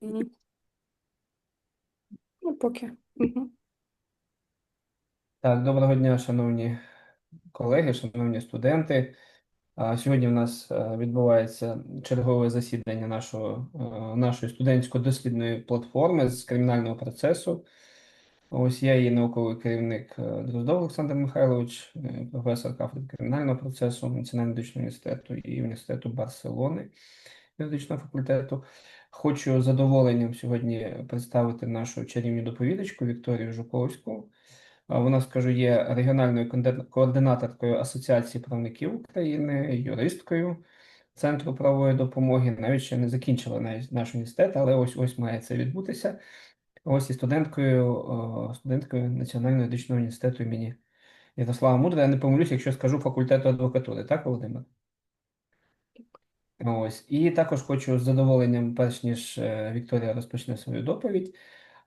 Мгм. Ну, поки. Мгм. Так, доброго дня, шановні колеги, шановні студенти. А, Сьогодні в нас е, відбувається чергове засідання нашого, е, нашої студентсько-дослідної платформи з кримінального процесу. Ось я її науковий керівник е, Дроздов Олександр Михайлович, е, професор кафедри кримінального процесу Національного медичного університету і університету Барселони юридичного факультету. Хочу задоволенням сьогодні представити нашу чарівну доповідачку Вікторію Жуковську. Вона, скажу, є регіональною координаторкою Асоціації правників України, юристкою Центру правової допомоги. Навіть ще не закінчила наш університет, але ось ось має це відбутися. Ось і студенткою, студенткою Національного медичного університету імені Ярослава Мудра. Я не помилюсь, якщо скажу факультету адвокатури, так, Володимир? Ось. І також хочу з задоволенням, перш ніж е, Вікторія розпочне свою доповідь,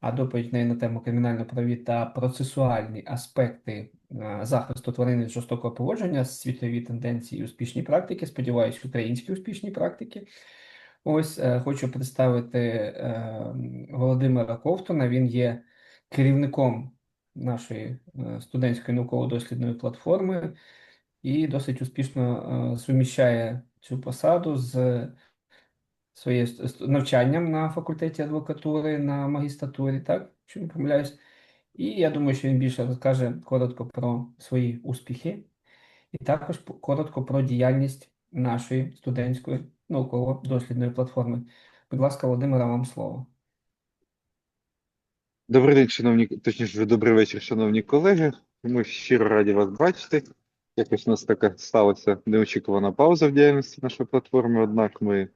а доповідь неї на тему кримінально-праві та процесуальні аспекти е, захисту тварин від жорстокого поводження, світові тенденції і успішні практики, сподіваюсь, українські успішні практики. Ось е, хочу представити Володимира Ковтуна. Він є керівником нашої студентської науково-дослідної платформи і досить успішно суміщає цю посаду з ст- навчанням на факультеті адвокатури на магістратурі, так? Якщо не помиляюсь. І я думаю, що він більше розкаже коротко про свої успіхи, і також коротко про діяльність нашої студентської науково-дослідної платформи. Будь ласка, Володимира, вам слово. Добрий день, шановні, точніше, добрий вечір, шановні колеги. Ми щиро раді вас бачити. Якось у нас така сталася неочікувана пауза в діяльності нашої платформи, однак ми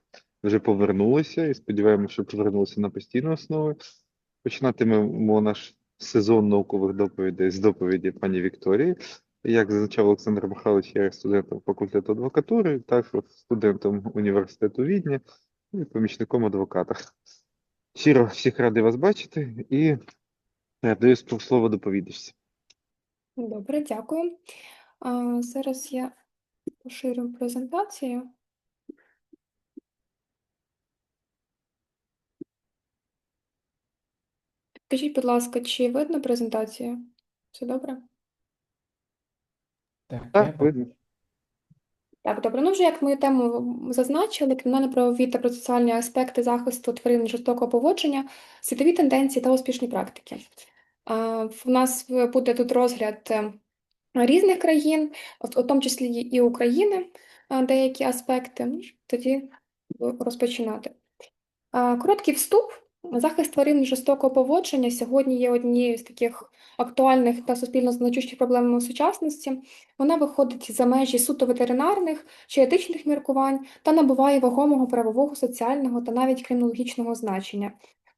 вже повернулися і сподіваємося, що повернулися на постійну основу. Починатимемо наш сезон наукових доповідей з доповіді пані Вікторії. Як зазначав Олександр Михайлович, я студентом факультету адвокатури, також студентом університету Відня і помічником адвоката. Щиро всіх радий вас бачити і передаю сп- слово доповідачці. Добре, дякую. А, зараз я поширю презентацію. Скажіть, будь ласка, чи видно презентацію? Все добре? Так, Так, видно. Так, добре. Ну, вже як ми тему зазначили, кримінально-правові та процесуальні аспекти захисту тварин жорстокого поводження, світові тенденції та успішні практики. В нас буде тут розгляд е, різних країн, в тому числі і України, деякі аспекти. Ну, Тоді розпочинати. Короткий вступ. Захист тварин жорстокого поводження сьогодні є однією з таких актуальних та суспільно значущих проблем у сучасності. Вона виходить за межі суто ветеринарних чи етичних міркувань та набуває вагомого правового, соціального та навіть кримінологічного значення.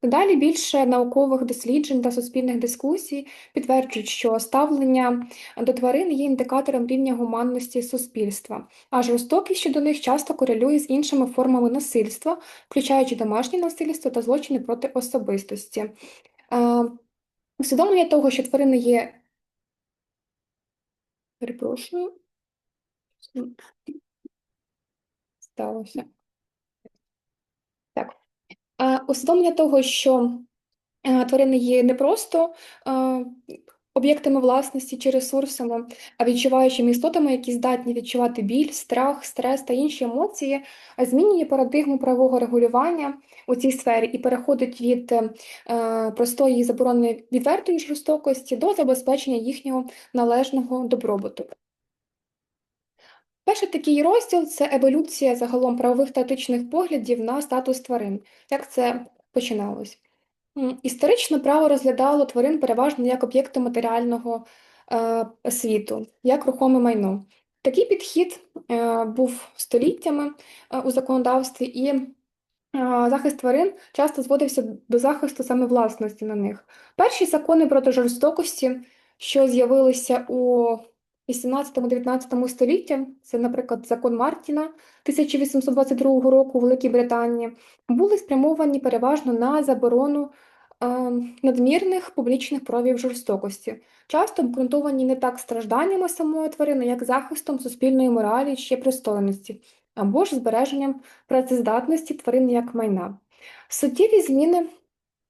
Далі більше наукових досліджень та суспільних дискусій підтверджують, що ставлення до тварин є індикатором рівня гуманності суспільства, а жорстокість щодо них часто корелює з іншими формами насильства, включаючи домашнє насильство та злочини проти особистості. Е, Усвідомлення того, що тварини є. Перепрошую. Сталося. Усвідомлення того, що е, тварини є не просто е, об'єктами власності чи ресурсами, а відчуваючими істотами, які здатні відчувати біль, страх, стрес та інші емоції, змінює парадигму правового регулювання у цій сфері і переходить від е, простої заборони відвертої жорстокості до забезпечення їхнього належного добробуту. Перший такий розділ це еволюція загалом правових та етичних поглядів на статус тварин. Як це починалось? Історично право розглядало тварин переважно як об'єкти матеріального е, світу, як рухоме майно. Такий підхід е, був століттями е, у законодавстві, і е, захист тварин часто зводився до захисту саме власності на них. Перші закони проти жорстокості, що з'явилися у 18-19 столітті, це, наприклад, закон Мартіна 1822 року у Великій Британії, були спрямовані переважно на заборону е, надмірних публічних проявів жорстокості, часто обґрунтовані не так стражданнями самої тварини, як захистом суспільної моралі чи пристойності, або ж збереженням працездатності тварин як майна. Суттєві зміни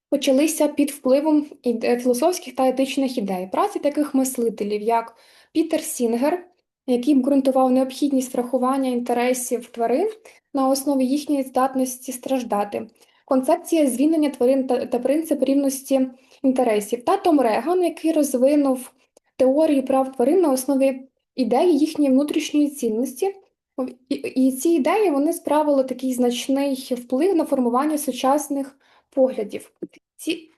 почалися під впливом іде- філософських та етичних ідей. Праці таких мислителів, як Пітер Сінгер, який ґрунтував необхідність врахування інтересів тварин на основі їхньої здатності страждати, концепція звільнення тварин та, та принцип рівності інтересів, та Том Реган, який розвинув теорію прав тварин на основі ідеї їхньої внутрішньої цінності. І, і ці ідеї вони справили такий значний вплив на формування сучасних поглядів. Ці,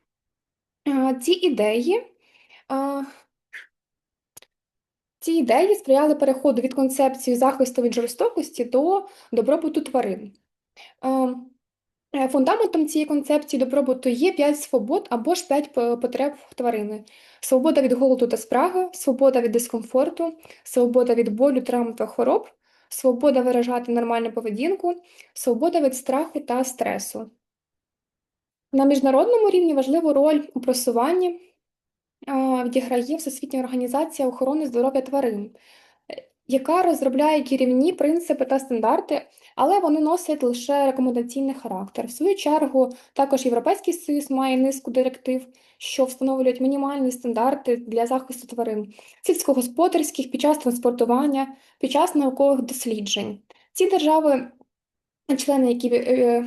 ці ідеї, ці ідеї сприяли переходу від концепції захисту від жорстокості до добробуту тварин. Е, Фундаментом цієї концепції добробуту є п'ять свобод або ж п'ять потреб тварини: свобода від голоду та спраги, свобода від дискомфорту, свобода від болю, травм та хвороб, свобода виражати нормальну поведінку, свобода від страху та стресу. На міжнародному рівні важливу роль у просуванні а, відіграє Всесвітня організація охорони здоров'я тварин, е, яка розробляє керівні принципи та стандарти, але вони носять лише рекомендаційний характер. В свою чергу, також Європейський Союз має низку директив, що встановлюють мінімальні стандарти для захисту тварин, сільськогосподарських під час транспортування, під час наукових досліджень. Ці держави, члени, які е,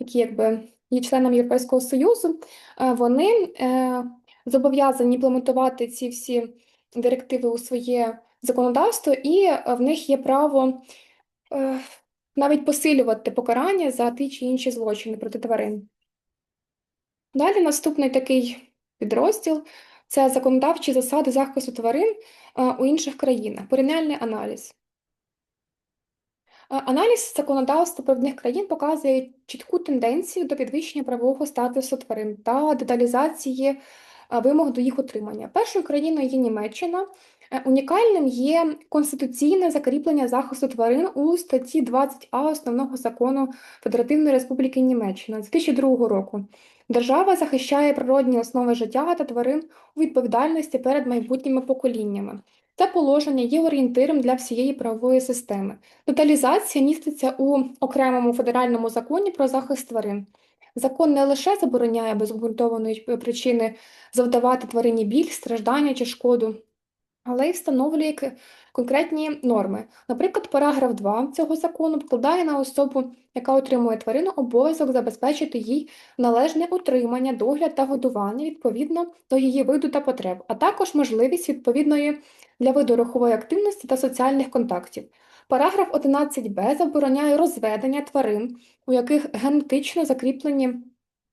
які якби є членами Європейського Союзу, е, вони е, зобов'язані імплементувати ці всі директиви у своє законодавство, і е, в них є право е, навіть посилювати покарання за ті чи інші злочини проти тварин. Далі наступний такий підрозділ це законодавчі засади захисту тварин е, у інших країнах, порівняльний аналіз. Аналіз законодавства провідних країн показує чітку тенденцію до підвищення правового статусу тварин та деталізації вимог до їх утримання. Першою країною є Німеччина. Е, Унікальним є конституційне закріплення захисту тварин у статті 20а Основного закону Федеративної Республіки Німеччина з 2002 року. Держава захищає природні основи життя та тварин у відповідальності перед майбутніми поколіннями. Це положення є орієнтиром для всієї правової системи. Деталізація міститься у окремому федеральному законі про захист тварин. Закон не лише забороняє без обґрунтованої причини завдавати тварині біль, страждання чи шкоду, але й встановлює конкретні норми. Наприклад, параграф 2 цього закону покладає на особу, яка отримує тварину, обов'язок забезпечити їй належне утримання, догляд та годування відповідно до її виду та потреб, а також можливість відповідної для виду рухової активності та соціальних контактів. Параграф 11б забороняє розведення тварин, у яких генетично закріплені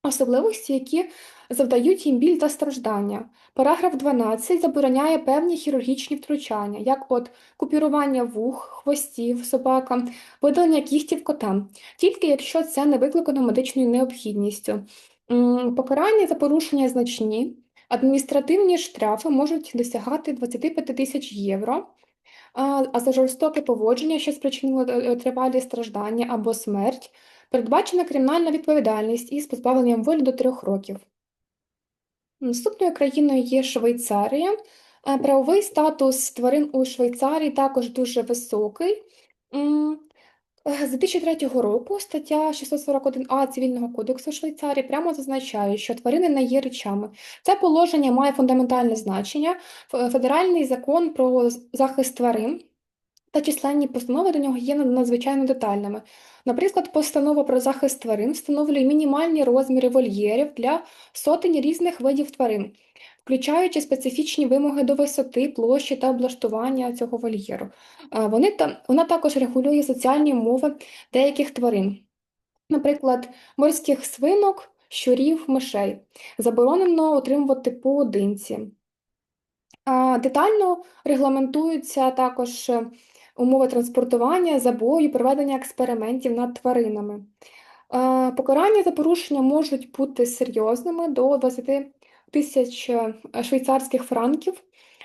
особливості, які завдають їм біль та страждання. Параграф 12 забороняє певні хірургічні втручання, як от купірування вух, хвостів собакам, видалення кігтів котам, тільки якщо це не викликано медичною необхідністю. Покарання за порушення значні. Адміністративні штрафи можуть досягати 25 тисяч євро, а за жорстоке поводження, що спричинило е, тривалі страждання або смерть, передбачена кримінальна відповідальність із позбавленням волі до трьох років. Наступною країною є Швейцарія. Е, Правовий статус тварин у Швейцарії також дуже високий. Е, З 2003 року стаття 641а Цивільного кодексу Швейцарії прямо зазначає, що тварини не є речами. Це положення має фундаментальне значення. Федеральний закон про захист тварин та численні постанови до нього є надзвичайно детальними. Наприклад, постанова про захист тварин встановлює мінімальні розміри вольєрів для сотень різних видів тварин, включаючи специфічні вимоги до висоти, площі та облаштування цього вольєру. Е, Вони та, вона також регулює соціальні умови деяких тварин, наприклад, морських свинок, щурів, мишей. Заборонено утримувати поодинці. Детально регламентуються також е, умови транспортування, забою, проведення експериментів над тваринами. Е, Покарання за порушення можуть бути серйозними до 20 тисяч е, швейцарських франків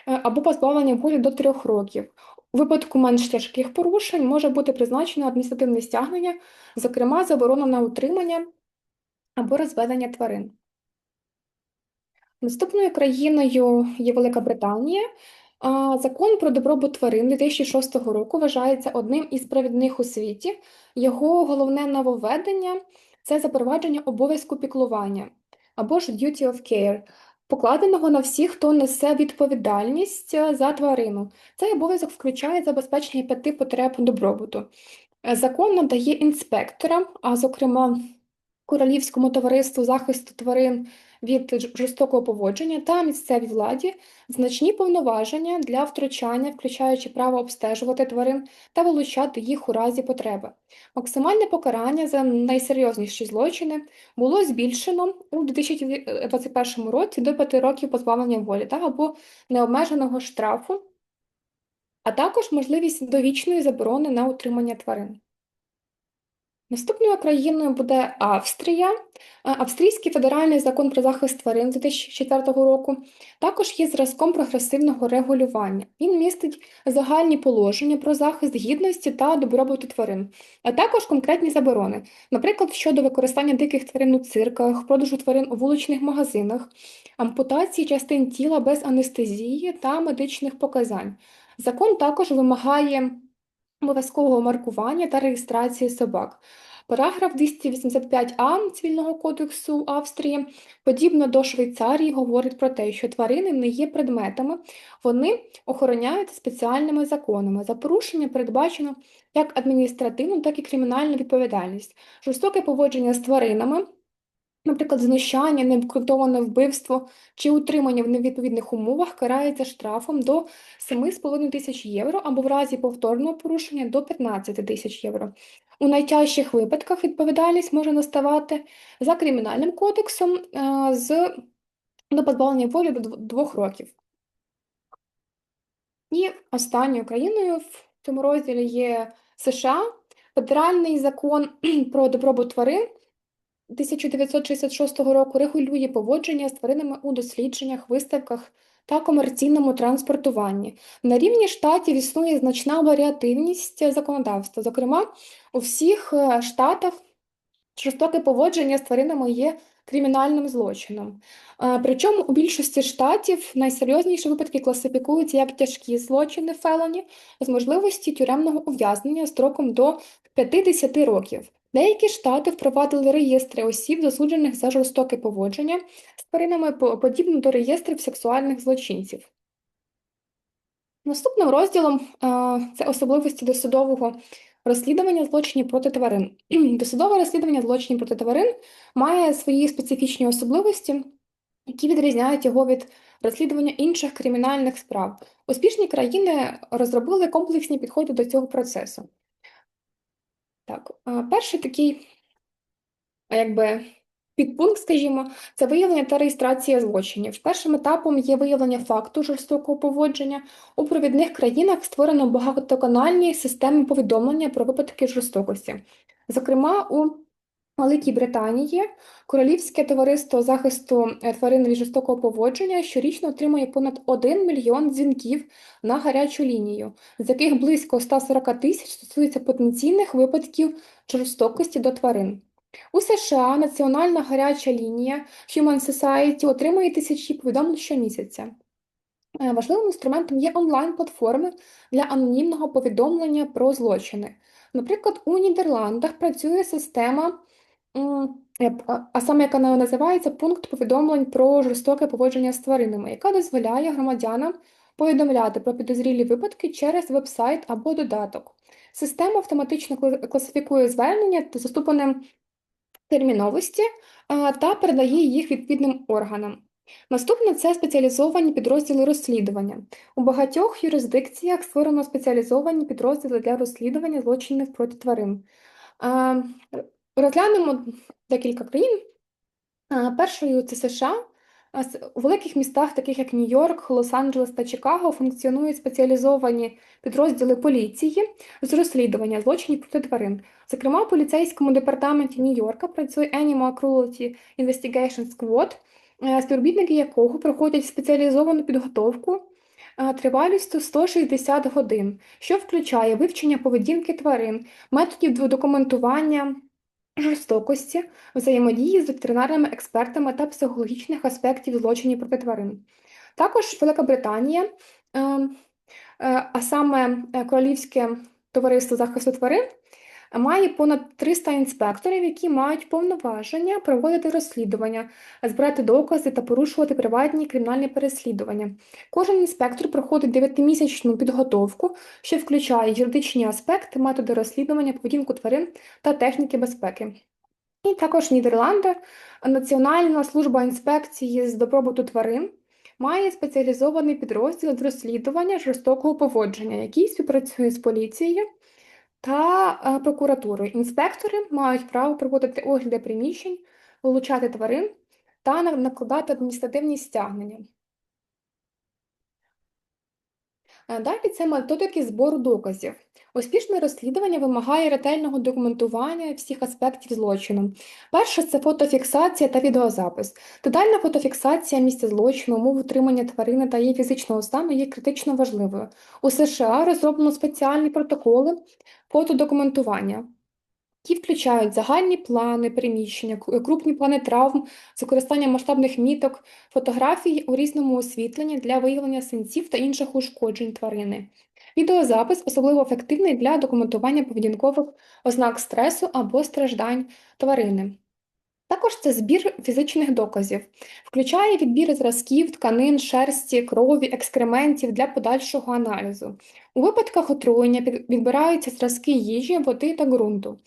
е, або позбавлення волі до 3 років. У випадку менш тяжких порушень може бути призначено адміністративне стягнення, зокрема заборона на утримання або розведення тварин. Наступною країною є Велика Британія. Закон про добробут тварин 2006 року вважається одним із провідних у світі. Його головне нововведення це запровадження обов'язку піклування або ж duty of care, покладеного на всіх, хто несе відповідальність е, за тварину. Цей обов'язок включає забезпечення п'яти потреб добробуту. Е, Закон надає інспекторам, а зокрема Королівському товариству захисту тварин від жорстокого поводження та місцевій владі значні повноваження для втручання, включаючи право обстежувати тварин та вилучати їх у разі потреби. Максимальне покарання за найсерйозніші злочини було збільшено у 2021 році до 5 років позбавлення волі та або необмеженого штрафу, а також можливість довічної заборони на утримання тварин. Наступною країною буде Австрія. Е, Австрійський федеральний закон про захист тварин з 2004 року також є зразком прогресивного регулювання. Він містить загальні положення про захист гідності та добробуту тварин, а також конкретні заборони, наприклад, щодо використання диких тварин у цирках, продажу тварин у вуличних магазинах, ампутації частин тіла без анестезії та медичних показань. Закон також вимагає обов'язкового маркування та реєстрації собак. Параграф 285а Цивільного кодексу Австрії, подібно до Швейцарії, говорить про те, що тварини не є предметами, вони охороняються спеціальними законами. За порушення передбачено як адміністративну, так і кримінальну відповідальність. Жорстоке поводження з тваринами, наприклад, знущання, необґрунтоване вбивство чи утримання в невідповідних умовах карається штрафом до 7,5 тисяч євро або в разі повторного порушення до 15 тисяч євро. У найтяжчих випадках відповідальність може наставати за кримінальним кодексом е, з до позбавлення волі до двох років. І останньою країною в цьому розділі є США. Федеральний закон про добробут тварин 1966 року регулює поводження з тваринами у дослідженнях, виставках та комерційному транспортуванні. На рівні штатів існує значна варіативність законодавства. Зокрема, у всіх е, штатах жорстоке поводження з тваринами є кримінальним злочином. Е, Причому у більшості штатів найсерйозніші випадки класифікуються як тяжкі злочини фелоні з можливості тюремного ув'язнення строком до 50 років. Деякі штати впровадили реєстри осіб, засуджених за жорстоке поводження з тваринами, подібно до реєстрів сексуальних злочинців. Наступним розділом е, це особливості досудового розслідування злочинів проти тварин. Досудове розслідування злочинів проти тварин має свої специфічні особливості, які відрізняють його від розслідування інших кримінальних справ. Успішні країни розробили комплексні підходи до цього процесу. Так, перший такий, якби підпункт, скажімо, це виявлення та реєстрація злочинів. Першим етапом є виявлення факту жорстокого поводження. У провідних країнах створено багатоканальні системи повідомлення про випадки жорстокості. Зокрема, у Великій Британії Королівське товариство захисту е, тварин від жорстокого поводження щорічно отримує понад 1 мільйон дзвінків на гарячу лінію, з яких близько 140 тисяч стосується потенційних випадків жорстокості до тварин. У США Національна гаряча лінія Human Society отримує тисячі повідомлень щомісяця. Е, Важливим інструментом є онлайн-платформи для анонімного повідомлення про злочини. Наприклад, у Нідерландах працює система, е, а- саме яка на- називається пункт повідомлень про жорстоке поводження з тваринами, яка дозволяє громадянам повідомляти про підозрілі випадки через веб-сайт або додаток. Система автоматично кла- класифікує звернення за ступенем терміновості та передає їх відповідним органам. Наступне це спеціалізовані підрозділи розслідування. У багатьох юрисдикціях створено спеціалізовані підрозділи для розслідування злочинів проти тварин. Розглянемо декілька країн. Першою це США. У великих містах, таких як Нью-Йорк, Лос-Анджелес та Чикаго, функціонують спеціалізовані підрозділи поліції з розслідування злочинів проти тварин. Зокрема, у поліцейському департаменті Нью-Йорка працює Animal Cruelty Investigation Squad, е, співробітники якого проходять спеціалізовану підготовку е, тривалістю 160 годин, що включає вивчення поведінки тварин, методів документування жорстокості, взаємодії з ветеринарними експертами та психологічних аспектів злочинів проти тварин. Також Велика Британія, е, е, а саме е, Королівське товариство захисту тварин, має понад 300 інспекторів, які мають повноваження проводити розслідування, збирати докази та порушувати приватні кримінальні переслідування. Кожен інспектор проходить 9-місячну підготовку, що включає юридичні аспекти, методи розслідування, поведінку тварин та техніки безпеки. І також Нідерланди, Національна служба інспекції з добробуту тварин має спеціалізований підрозділ з розслідування жорстокого поводження, який співпрацює з поліцією та е, прокуратурою. Інспектори мають право проводити огляди приміщень, вилучати тварин та на- накладати адміністративні стягнення. Е, Далі це методики збору доказів. Успішне розслідування вимагає ретельного документування всіх аспектів злочину. Перше це фотофіксація та відеозапис. Детальна фотофіксація місця злочину, умов утримання тварини та її фізичного стану є критично важливою. У США розроблено спеціальні протоколи фотодокументування, які включають загальні плани приміщення, крупні плани травм з використанням масштабних міток, фотографій у різному освітленні для виявлення синців та інших ушкоджень тварини. Відеозапис особливо ефективний для документування поведінкових ознак стресу або страждань тварини. Також це збір фізичних доказів, включає відбір зразків, тканин, шерсті, крові, екскрементів для подальшого аналізу. У випадках отруєння відбираються зразки їжі, води та ґрунту.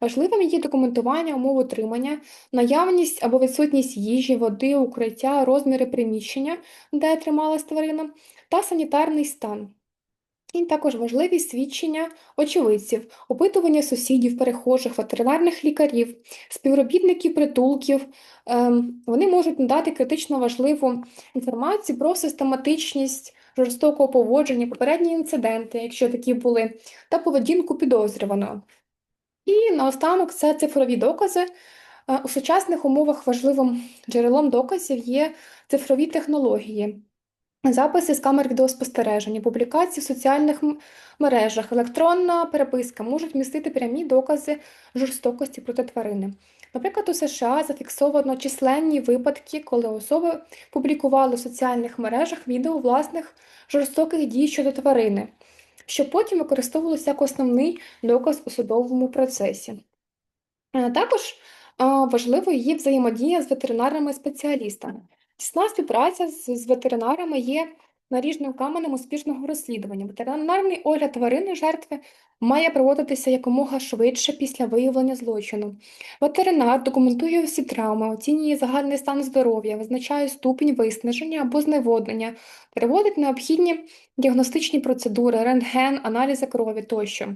Важливим є документування умов утримання, наявність або відсутність їжі, води, укриття, розміри приміщення, де трималась тварина, та санітарний стан. І також важливі свідчення очевидців, опитування сусідів, перехожих, ветеринарних лікарів, співробітників притулків. Ем, Вони можуть надати критично важливу інформацію про систематичність жорстокого поводження, попередні інциденти, якщо такі були, та поведінку підозрюваного. І наостанок це цифрові докази. Е, У сучасних умовах важливим джерелом доказів є цифрові технології. Записи з камер відеоспостереження, публікації в соціальних мережах, електронна переписка можуть містити прямі докази жорстокості проти тварини. Наприклад, у США зафіксовано численні випадки, коли особи публікували в соціальних мережах відео власних жорстоких дій щодо тварини, що потім використовувалося як основний доказ у судовому процесі. Е, Також важливо її взаємодія з ветеринарними спеціалістами. Тісна співпраця з ветеринарами є наріжним каменем успішного розслідування. Ветеринарний огляд тварини жертви має проводитися якомога швидше після виявлення злочину. Ветеринар документує всі травми, оцінює загальний стан здоров'я, визначає ступінь виснаження або зневоднення, переводить необхідні діагностичні процедури, рентген, аналізи крові тощо.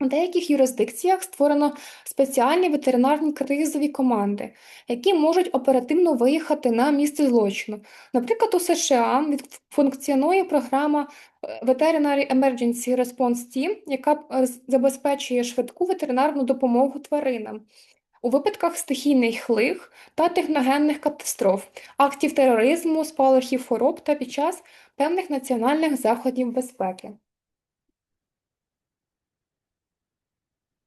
У деяких юрисдикціях створено спеціальні ветеринарні кризові команди, які можуть оперативно виїхати на місце злочину. Наприклад, у США функціонує програма е, Veterinary Emergency Response Team, яка е, забезпечує швидку ветеринарну допомогу тваринам у випадках стихійних лих та техногенних катастроф, актів тероризму, спалахів хвороб та під час певних національних заходів безпеки.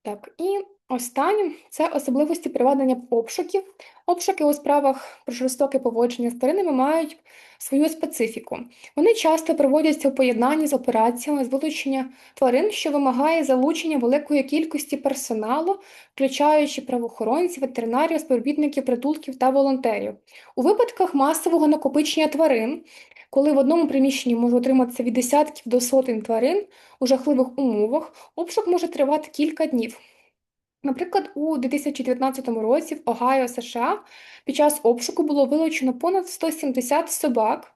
Так, і останнім це особливості проведення обшуків. Обшуки у справах про жорстоке поводження з тваринами мають свою специфіку. Вони часто проводяться у поєднанні з операціями з вилучення тварин, що вимагає залучення великої кількості персоналу, включаючи правоохоронців, ветеринарів, співробітників притулків та волонтерів. У випадках масового накопичення тварин, коли в одному приміщенні може отриматися від десятків до сотень тварин у жахливих умовах, обшук може тривати кілька днів. Наприклад, у 2019 році в Огайо, США, під час обшуку було вилучено понад 170 собак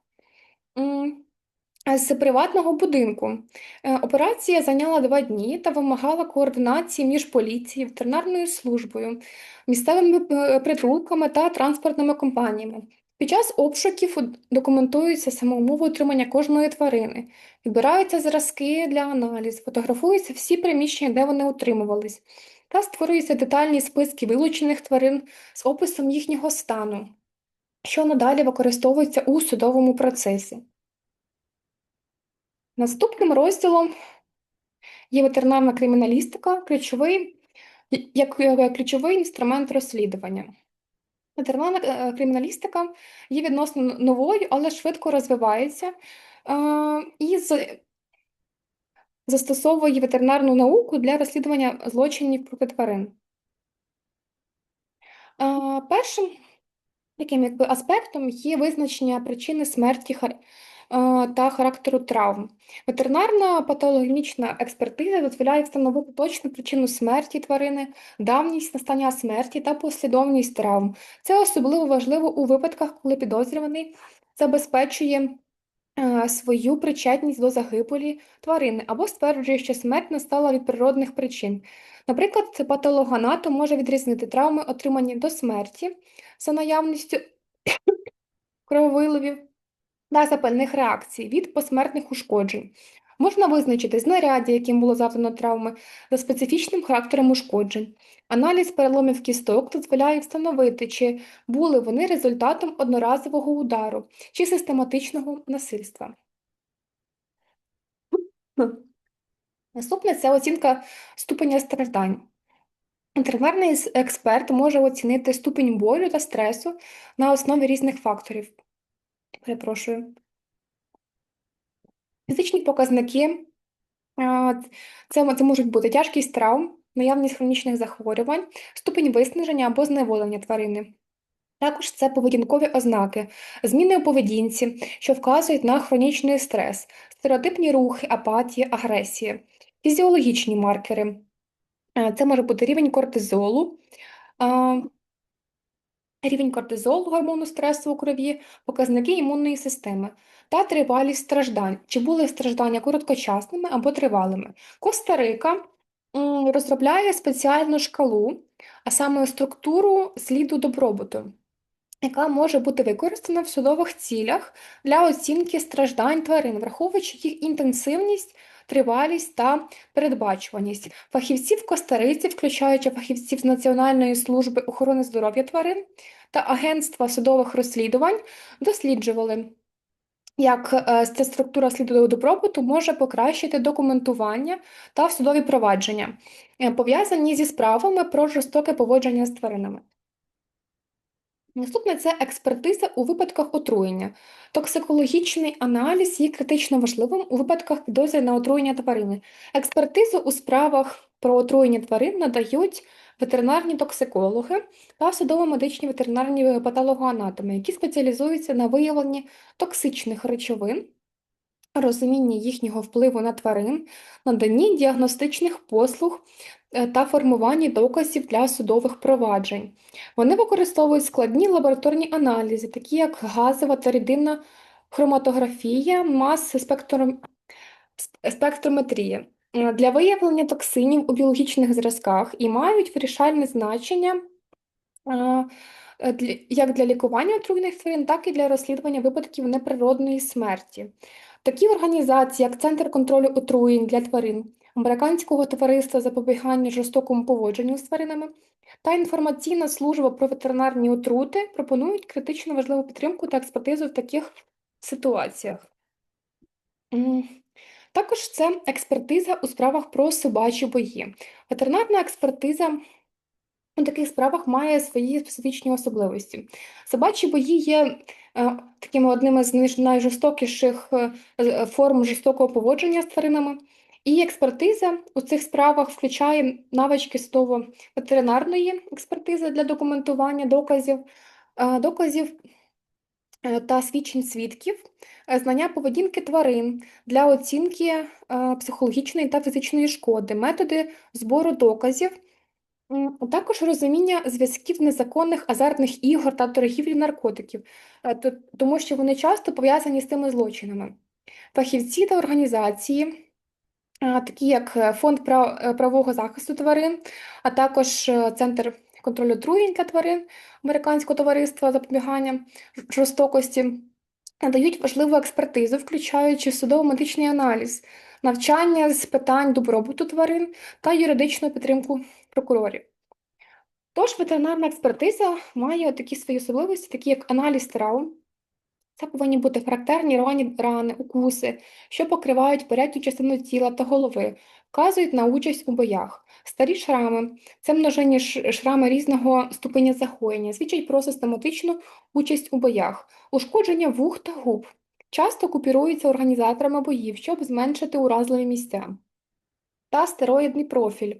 з приватного будинку. Е, Операція зайняла два дні та вимагала координації між поліцією, ветеринарною службою, місцевими е, притулками та транспортними компаніями. Під час обшуків документуються саме умови утримання кожної тварини, відбираються зразки для аналізу, фотографуються всі приміщення, де вони утримувались, та створюються детальні списки вилучених тварин з описом їхнього стану, що надалі використовується у судовому процесі. Наступним розділом є ветеринарна криміналістика, ключовий, як як ключовий інструмент розслідування. Ветеринарна е, криміналістика є відносно новою, але швидко розвивається. Е, І з застосовує ветеринарну науку для розслідування злочинів проти тварин. Першим таким якби аспектом є визначення причини смерті та характеру травм. Ветеринарна патологічна експертиза дозволяє встановити точну причину смерті тварини, давність настання смерті та послідовність травм. Це особливо важливо у випадках, коли підозрюваний забезпечує е, свою причетність до загибелі тварини або стверджує, що смерть настала від природних причин. Наприклад, патологоанатом може відрізнити травми, отримані до смерті за наявністю крововиловів та запальних реакцій від посмертних ушкоджень. Можна визначити знаряддя, яким було завдано травми, за специфічним характером ушкоджень. Аналіз переломів кісток дозволяє встановити, чи були вони результатом одноразового удару чи систематичного насильства. Наступне це оцінка ступеня страждань. Ветеринарний експерт може оцінити ступінь болю та стресу на основі різних факторів. Перепрошую. Фізичні показники це, це можуть бути тяжкість травм, наявність хронічних захворювань, ступінь виснаження або зневолення тварини. Також це поведінкові ознаки, зміни у поведінці, що вказують на хронічний стрес, стереотипні рухи, апатія, агресія, фізіологічні маркери. Е, Це може бути рівень кортизолу, рівень кортизолу, гормону стресу у крові, показники імунної системи та тривалість страждань, чи були страждання короткочасними або тривалими. Коста-Рика розробляє спеціальну шкалу, а саме структуру сліду добробуту, яка може бути використана в судових цілях для оцінки страждань тварин, враховуючи їх інтенсивність, тривалість та передбачуваність. Фахівці в Коста-Риці, включаючи фахівців з Національної служби охорони здоров'я тварин та Агентства судових розслідувань, досліджували, як е, ця структура сліду добробуту може покращити документування та судові провадження, е, пов'язані зі справами про жорстоке поводження з тваринами. Наступне це експертиза у випадках отруєння. Токсикологічний аналіз є критично важливим у випадках підозри на отруєння тварини. Експертизу у справах про отруєння тварин надають ветеринарні токсикологи та судово-медичні ветеринарні патологоанатоми, які спеціалізуються на виявленні токсичних речовин, розумінні їхнього впливу на тварин, наданні діагностичних послуг е, та формуванні доказів для судових проваджень. Вони використовують складні лабораторні аналізи, такі як газова та рідинна хроматографія, сп- спектрометрія, для виявлення токсинів у біологічних зразках і мають вирішальне значення е, е, як для лікування отруєних тварин, так і для розслідування випадків неприродної смерті. Такі організації, як Центр контролю отруєнь для тварин, Американського товариства запобігання жорстокому поводженню з тваринами та інформаційна служба про ветеринарні отрути пропонують критично важливу підтримку та експертизу в таких ситуаціях. Також це експертиза у справах про собачі бої. Ветеринарна експертиза у таких справах має свої специфічні особливості. Собачі бої є е, такими одними з найжорстокіших е, е, форм жорстокого поводження з тваринами. І експертиза у цих справах включає навички судово-ветеринарної експертизи для документування доказів, е, доказів та свідчень свідків, е, знання поведінки тварин для оцінки е, психологічної та фізичної шкоди, методи збору доказів, також розуміння зв'язків незаконних азартних ігор та торгівлі наркотиків, е, тому що вони часто пов'язані з тими злочинами. Фахівці та організації такі як е, Фонд е, правового захисту тварин, а також е, Центр контролю для тварин Американського товариства запобігання жорстокості, надають важливу експертизу, включаючи судово-медичний аналіз, навчання з питань добробуту тварин та юридичну підтримку прокурорів. Тож ветеринарна експертиза має такі свої особливості, такі як аналіз травм. Це повинні бути характерні рвані рани, укуси, що покривають передню частину тіла та голови, вказують на участь у боях. Старі шрами це множинні ш- шрами різного ступеня загоєння, свідчать про систематичну участь у боях, ушкодження вух та губ. Часто купіруються організаторами боїв, щоб зменшити уразливі місця. та стероїдний профіль.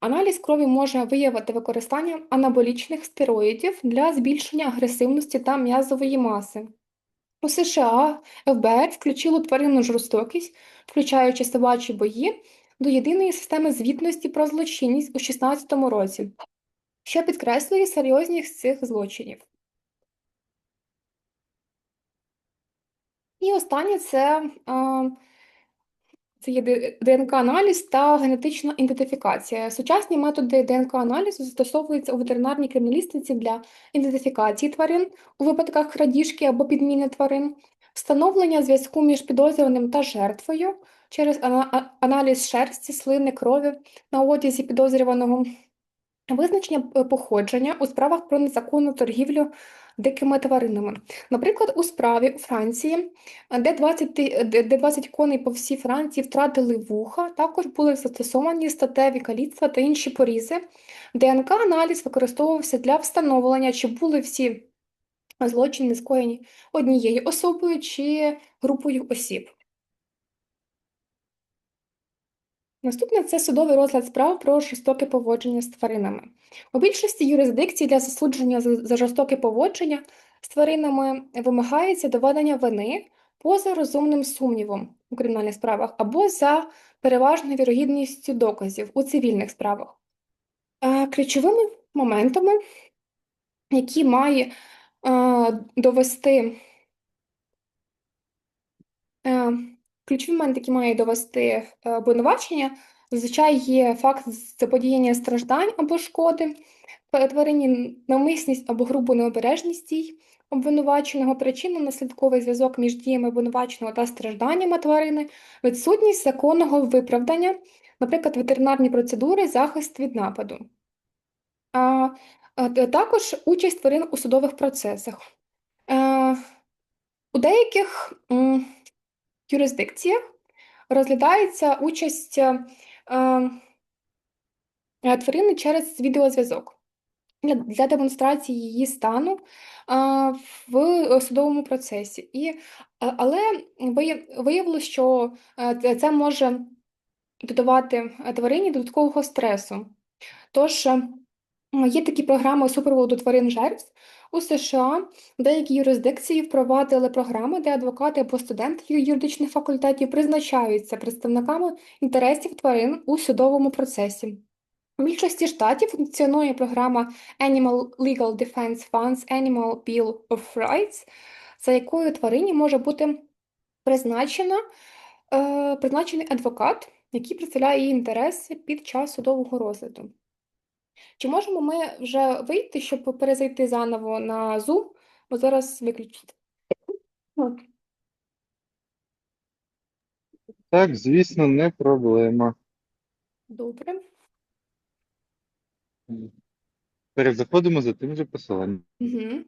Аналіз крові може виявити використання анаболічних стероїдів для збільшення агресивності та м'язової маси. У США ФБР включило тваринну жорстокість, включаючи собачі бої, до єдиної системи звітності про злочинність у 2016 році, що підкреслює серйозність цих злочинів. І останнє це, це є ДНК-аналіз та генетична ідентифікація. Сучасні методи ДНК-аналізу застосовуються у ветеринарній криміналістиці для ідентифікації тварин у випадках крадіжки або підміни тварин, встановлення зв'язку між підозрюваним та жертвою через аналіз шерсті, слини, крові на одязі підозрюваного, визначення е, походження у справах про незаконну торгівлю дикими тваринами. Наприклад, у справі у Франції, е, де 20, де де 20 коней по всій Франції втратили вуха, також були застосовані статеві каліцтва та інші порізи. ДНК-аналіз використовувався для встановлення, чи були всі злочини скоєні однією особою чи групою осіб. Наступне це судовий розгляд справ про жорстоке поводження з тваринами. У більшості юрисдикцій для засудження за, жорстоке поводження з тваринами вимагається доведення вини поза розумним сумнівом у кримінальних справах або за переважною вірогідністю доказів у цивільних справах. Е, Ключовими моментами, які має довести Ключовий момент, який має довести е, обвинувачення, зазвичай є факт заподіяння страждань або шкоди тварині, навмисність або грубу необережність дій обвинуваченого, причинно-наслідковий зв'язок між діями обвинуваченого та стражданнями тварини, відсутність законного виправдання, наприклад, ветеринарні процедури, захист від нападу. А, а, також участь тварин у судових процесах. Е, У деяких м, юрисдикціях розглядається участь е, е, тварини через відеозв'язок для, для демонстрації її стану е, в судовому процесі. І, е, але вия- виявилося, що е, це- може додавати тварині додаткового стресу. Тож є такі програми супроводу тварин жертв у США. Деякі юрисдикції впровадили програми, де адвокати або студенти юридичних факультетів призначаються представниками інтересів тварин у судовому процесі. У більшості штатів функціонує програма Animal Legal Defense Funds Animal Bill of Rights, за якою тварині може бути призначена, е, призначений адвокат, який представляє її інтереси під час судового розгляду. Чи можемо ми вже вийти, щоб перезайти заново на Zoom? Бо зараз виключити. Так, звісно, не проблема. Добре. Перезаходимо за тим же посиланням. Угу.